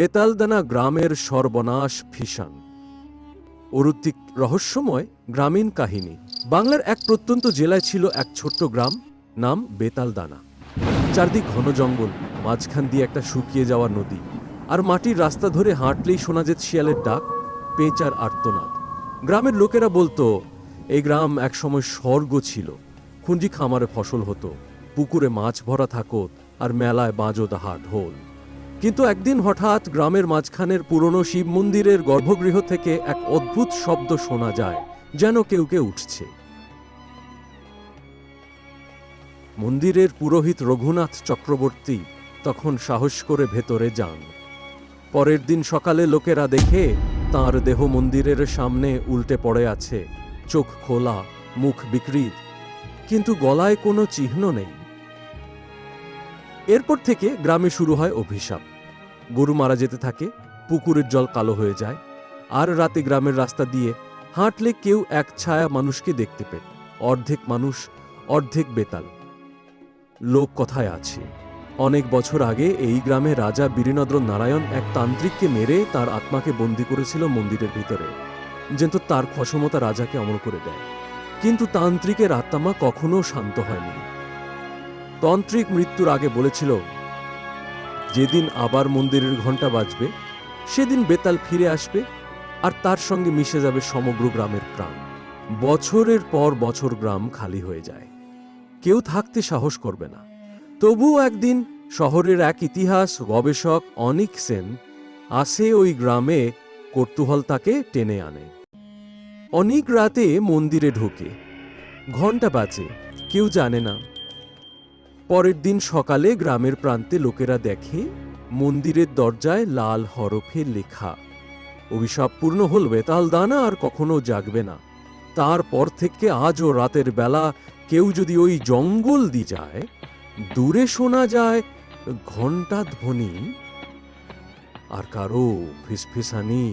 বেতালদানা গ্রামের সর্বনাশ ভীষণ। অরুত্তিক রহস্যময় গ্রামীণ কাহিনী। বাংলার এক প্রত্যন্ত জেলায় ছিল এক ছোট্ট গ্রাম, নাম বেতালদানা। চারদিক ঘন জঙ্গল, মাঝখান দিয়ে একটা শুকিয়ে যাওয়া নদী, আর মাটির রাস্তা ধরে হাঁটলেই শোনা যেত শিয়ালের ডাক পেঁচার আর্তনাদ। গ্রামের লোকেরা বলতো, এই গ্রাম একসময় স্বর্গ ছিল। খুঞ্জি খামারে ফসল হতো, পুকুরে মাছ ভরা থাকত, আর মেলায় বাঁজোদাহা ঢোল। কিন্তু একদিন হঠাৎ গ্রামের মাঝখানের পুরনো শিব মন্দিরের গর্ভগৃহ থেকে এক অদ্ভুত শব্দ শোনা যায়, যেন কেউ কেউ উঠছে। মন্দিরের পুরোহিত রঘুনাথ চক্রবর্তী তখন সাহস করে ভেতরে যান। পরের দিন সকালে লোকেরা দেখে তার দেহ মন্দিরের সামনে উল্টে পড়ে আছে, চোখ খোলা, মুখ বিকৃত, কিন্তু গলায় কোনো চিহ্ন নেই। এরপর থেকে গ্রামে শুরু হয় অভিশাপ। গরু মারা যেতে থাকে, পুকুরের জল কালো হয়ে যায়, আর রাতে গ্রামের রাস্তা দিয়ে হাঁটলে কেউ এক ছায়া মানুষকে দেখতে পেত। অর্ধেক মানুষ, অর্ধেক বেতাল। লোক কথায় আছে, অনেক বছর আগে এই গ্রামে রাজা বীরেন্দ্র নারায়ণ এক তান্ত্রিককে মেরে তার আত্মাকে বন্দী করেছিল মন্দিরের ভিতরে। যেন তার ক্ষমতা রাজাকে অমর করে দেয়। কিন্তু তান্ত্রিকের আত্মা কখনো শান্ত হয়নি। তান্ত্রিক মৃত্যুর আগে বলেছিল যেদিন আবার মন্দিরের ঘণ্টা বাজবে, সেদিন বেতাল ফিরে আসবে আর তার সঙ্গে মিশে যাবে সমগ্র গ্রামের প্রাণ। বছরের পর বছর গ্রাম খালি হয়ে যায়। কেউ থাকতে সাহস করবে না। তবুও একদিন শহরের এক ইতিহাস, গবেষক অনিক সেন আসে ওই গ্রামে কৌতূহল তাকে টেনে আনে। অনেক রাতে মন্দিরে ঢোকে। ঘণ্টা বাজে, কেউ জানে না। পরের দিন সকালে গ্রামের প্রান্তে লোকেরা দেখে, মন্দিরের দরজায় লাল হরফে লেখা, অভিশাপ পূর্ণ হল বেতাল দানা আর কখনো জাগবে না। তারপর থেকে আজও রাতের বেলা কেউ যদি ওই জঙ্গল দি যায়, দূরে শোনা যায়, ঘণ্টা ধ্বনি, আর কারও ফিসফিসানি